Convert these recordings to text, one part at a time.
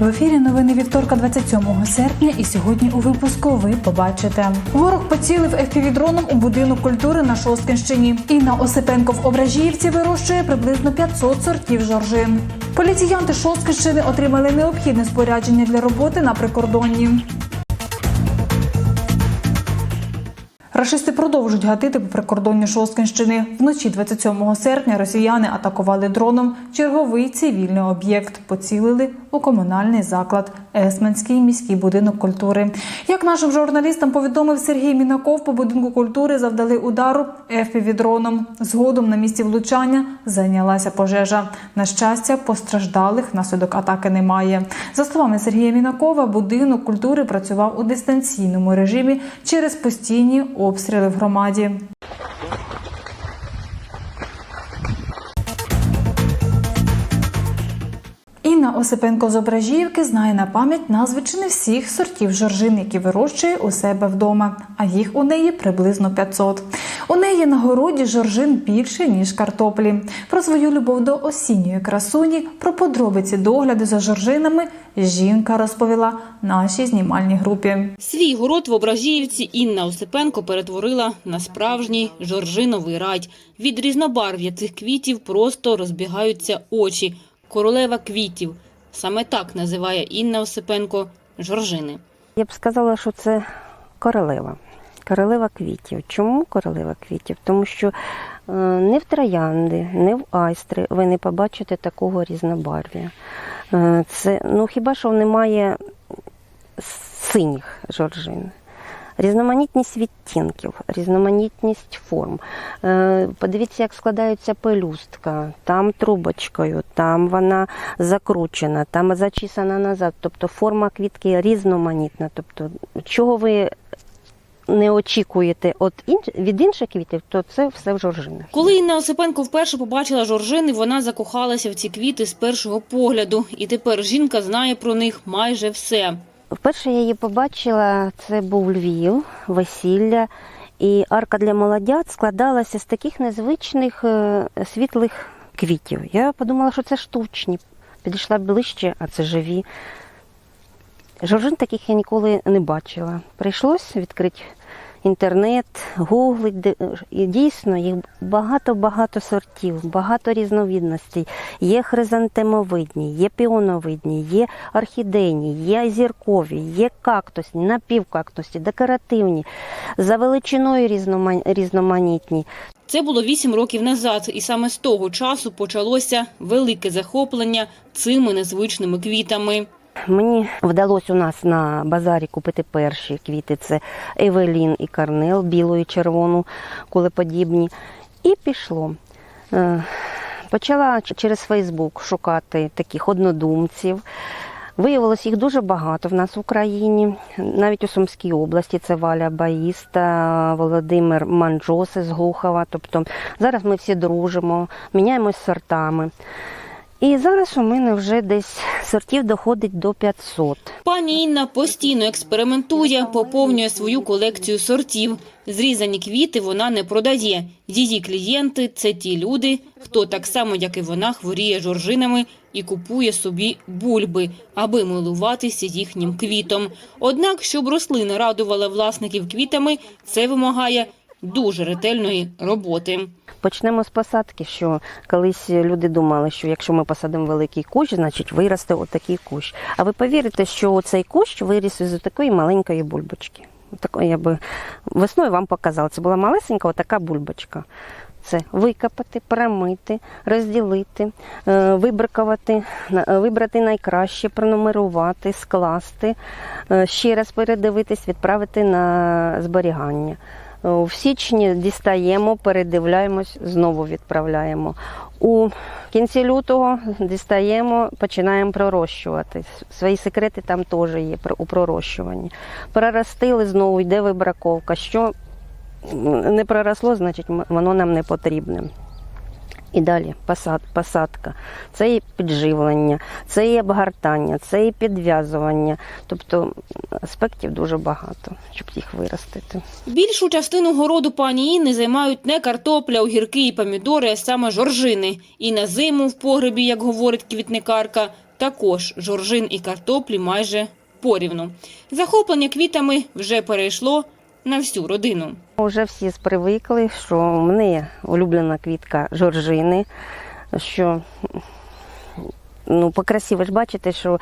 В ефірі новини вівторка 27 серпня. І сьогодні у випуску ви побачите. Ворог поцілив FPV-дроном у будинок культури на Шосткинщині. Інна Осипенко в Ображіївці вирощує приблизно 500 сортів жоржин. Поліціянти Шосткинщини отримали необхідне спорядження для роботи на прикордонні. Рашисти продовжують гатити по прикордонні Шосткинщини. Вночі 27 серпня росіяни атакували дроном черговий цивільний об'єкт. Поцілили у комунальний заклад Есменський міський будинок культури. Як нашим журналістам повідомив Сергій Мінаков, по будинку культури завдали удару ФПВ-дроном. Згодом на місці влучання зайнялася пожежа. На щастя, постраждалих внаслідок атаки немає. За словами Сергія Мінакова, будинок культури працював у дистанційному режимі через постійні обстріли в громаді. Осипенко з Ображіївки знає на пам'ять назви чи не всіх сортів жоржин, які вирощує у себе вдома, а їх у неї приблизно 500. У неї на городі жоржин більше ніж картоплі. Про свою любов до осінньої красуні, про подробиці догляду за жоржинами жінка розповіла нашій знімальній групі. Свій город в Ображіївці Інна Осипенко перетворила на справжній жоржиновий рай. Від різнобарв'я цих квітів просто розбігаються очі. Королева квітів. Саме так називає Інна Осипенко жоржини. Я б сказала, що це королева. Королева квітів. Чому королева квітів? Тому що е, не в троянди, не в айстри ви не побачите такого різнобарв'я. Е, Це, ну хіба що немає синіх жоржин. Різноманітність відтінків, різноманітність форм. Е, Подивіться, як складається пелюстка. Там трубочкою, там вона закручена, там зачісана назад. Тобто форма квітки різноманітна. Тобто, чого ви не очікуєте от інш... від інших квітів, то це все в жоржинах. Коли Інна Осипенко вперше побачила жоржини, вона закохалася в ці квіти з першого погляду. І тепер жінка знає про них майже все. Вперше я її побачила, це був Львів, весілля. І арка для молодят складалася з таких незвичних е, світлих квітів. Я подумала, що це штучні. Підійшла ближче, а це живі. Жоржин таких я ніколи не бачила. Прийшлось відкрити інтернет, гуглить. І дійсно їх багато-багато сортів, багато різновидностей. Є хризантемовидні, є піоновидні, є орхідейні, є зіркові, є кактусні, напівкактусні, декоративні, за величиною різноманітні. Це було вісім років назад, і саме з того часу почалося велике захоплення цими незвичними квітами. Мені вдалося у нас на базарі купити перші квіти. Це Евелін і Карнел, білу і червону, кулеподібні. І пішло. Е, Почала через Фейсбук шукати таких однодумців. Виявилось їх дуже багато в нас в Україні, навіть у Сумській області це Валя Баїста, Володимир Манджоси з Глухова. Тобто зараз ми всі дружимо, міняємось сортами. І зараз у мене вже десь сортів доходить до 500. Пані Інна постійно експериментує, поповнює свою колекцію сортів. Зрізані квіти вона не продає. Її клієнти – це ті люди, хто так само, як і вона, хворіє жоржинами і купує собі бульби, аби милуватися їхнім квітом. Однак, щоб рослина радувала власників квітами, це вимагає дуже ретельної роботи. Почнемо з посадки, що колись люди думали, що якщо ми посадимо великий кущ, значить виросте отакий кущ. А ви повірите, що цей кущ виріс із такої маленької бульбочки. Такої я би весною вам показала. Це була малесенька отака бульбочка. Це викопати, промити, розділити, е, вибракувати, вибрати найкраще, пронумерувати, скласти, е, ще раз передивитись, відправити на зберігання. Е, В січні дістаємо, передивляємось, знову відправляємо. У кінці лютого дістаємо, починаємо пророщувати. Свої секрети там теж є у пророщуванні. Проростили, знову йде вибраковка. Що не проросло, значить воно нам не потрібне. І далі посад, посадка. Це і підживлення, це і обгортання, це і підв'язування. Тобто аспектів дуже багато, щоб їх виростити. Більшу частину городу пані Інни займають не картопля, огірки і помідори, а саме жоржини. І на зиму в погребі, як говорить квітникарка, також жоржин і картоплі майже порівну. Захоплення квітами вже перейшло на всю родину. Вже всі привикли, що в мене улюблена квітка жоржини, що ну, по красі ви ж бачите, що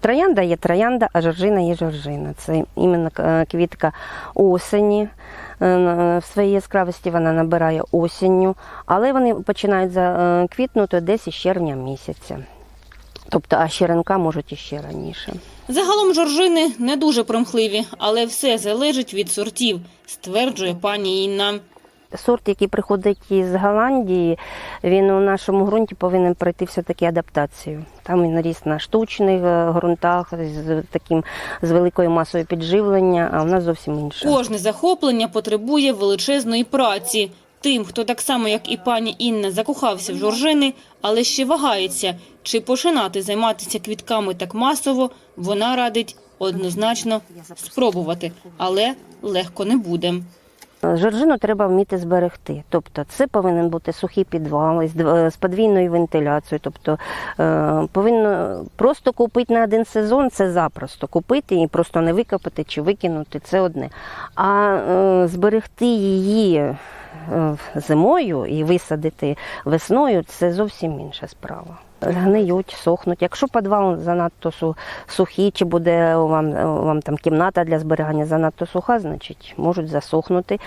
троянда є троянда, а жоржина є жоржина. Це іменно е, квітка осені. Е, В своїй яскравості вона набирає осінню, але вони починають заквітнути десь із червня місяця. Тобто, а щеренка можуть іще раніше. Загалом жоржини не дуже примхливі, але все залежить від сортів, стверджує пані Інна. Сорт, який приходить із Голландії, він у нашому ґрунті повинен пройти все-таки адаптацію. Там він ріс на штучних е, ґрунтах з таким з великою масою підживлення, а в нас зовсім інше. Кожне захоплення потребує величезної праці. Тим, хто так само, як і пані Інна, закохався в жоржини, але ще вагається, чи починати займатися квітками так масово, вона радить однозначно спробувати, але легко не буде. Жоржину треба вміти зберегти. Тобто це повинен бути сухий підвал з подвійною вентиляцією. Тобто е, повинно просто купити на один сезон, це запросто купити і просто не викопати чи викинути це одне. А е, зберегти її е, зимою і висадити весною це зовсім інша справа. Гниють, сохнуть. Якщо підвал занадто су- сухий, чи буде вам, вам там кімната для зберігання занадто суха, значить можуть засохнути.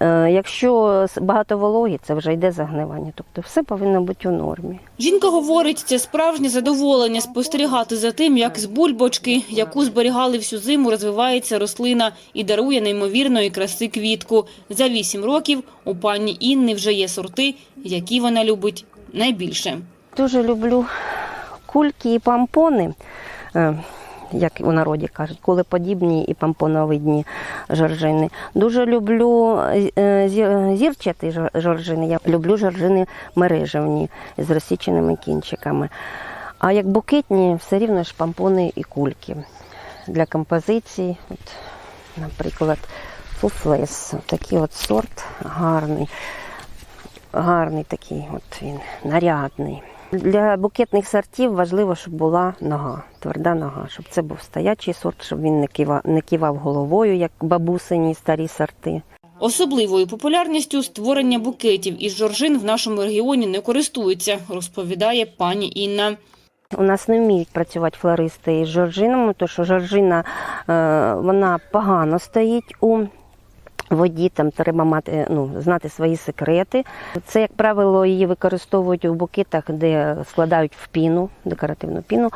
Е, Якщо багато вологі, це вже йде загнивання. Тобто все повинно бути у нормі. Жінка говорить, це справжнє задоволення спостерігати за тим, як з бульбочки, яку зберігали всю зиму, розвивається рослина і дарує неймовірної краси квітку. За вісім років у пані Інни вже є сорти, які вона любить найбільше. Дуже люблю кульки і пампони. е, Як у народі кажуть, кулеподібні і помпоновидні жоржини. Дуже люблю е, зірчаті жоржини. Я люблю жоржини мережевні з розсіченими кінчиками. А як букетні, все рівно ж помпони і кульки для композиції. От, наприклад, фуфлес. Такий от сорт гарний. Гарний такий, от він, нарядний. Для букетних сортів важливо, щоб була нога, тверда нога, щоб це був стоячий сорт, щоб він не кивав, не кивав головою, як бабусині старі сорти. Особливою популярністю створення букетів із жоржин в нашому регіоні не користуються, розповідає пані Інна. У нас не вміють працювати флористи із жоржинами, тому що жоржина е, вона погано стоїть у воді, там треба мати, ну, знати свої секрети. Це, як правило, її використовують у букетах, де складають в піну, декоративну піну.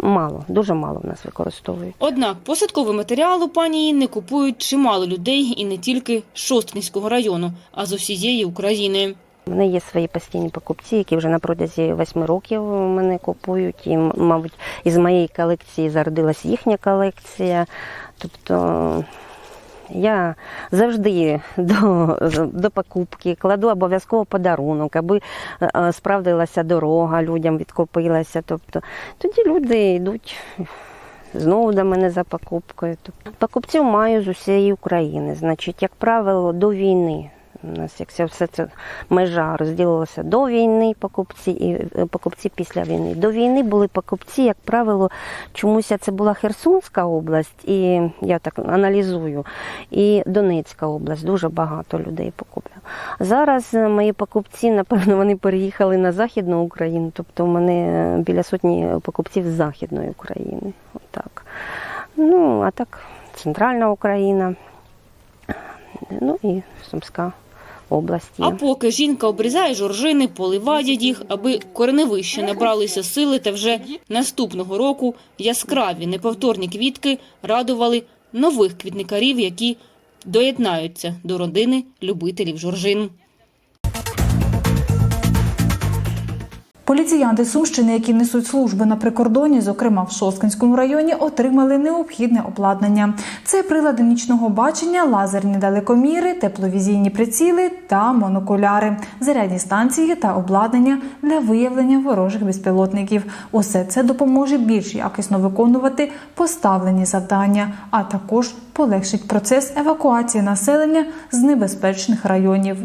Мало, дуже мало в нас використовують. Однак посадковий матеріал у пані Інни купують чимало людей і не тільки з Шосткинського району, а з усієї України. У мене є свої постійні покупці, які вже на протязі восьми років мене купують. І, мабуть, із моєї колекції зародилась їхня колекція. Тобто я завжди до, до покупки кладу обов'язково подарунок, аби е, е, справдилася дорога, людям відкупилася. Тобто тоді люди йдуть. Знову до мене за покупкою. Тобто, покупців маю з усієї України. Значить, як правило, до війни. У нас як все це межа розділилася до війни покупці і е, покупці після війни. До війни були покупці, як правило, чомусь це була Херсонська область, і я так аналізую, і Донецька область. Дуже багато людей покупляв. Зараз е, мої покупці, напевно, вони переїхали на Західну Україну, тобто у мене е, біля сотні покупців з Західної України. Отак. Ну, а так, центральна Україна, ну і Сумська область. є. А поки жінка обрізає жоржини, поливадять їх, аби кореневище набралися сили, та вже наступного року яскраві неповторні квітки радували нових квітникарів, які доєднаються до родини любителів жоржин. Поліціянти Сумщини, які несуть служби на прикордоні, зокрема в Шосткинському районі, отримали необхідне обладнання. Це прилади нічного бачення, лазерні далекоміри, тепловізійні приціли та монокуляри, зарядні станції та обладнання для виявлення ворожих безпілотників. Усе це допоможе більш якісно виконувати поставлені завдання, а також полегшить процес евакуації населення з небезпечних районів.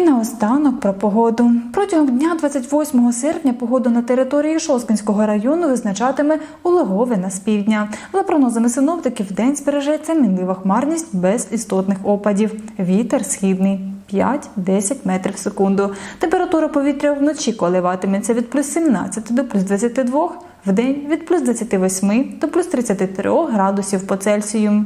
І наостанок про погоду. Протягом дня 28 серпня погоду на території Шосткинського району визначатиме улеговина з півдня. За прогнозами синоптиків, день збережеться мінлива хмарність без істотних опадів. Вітер східний 5-10 метрів в секунду. Температура повітря вночі коливатиметься від плюс 17 до плюс 22, в день від плюс 28 до плюс 33 градусів по Цельсію.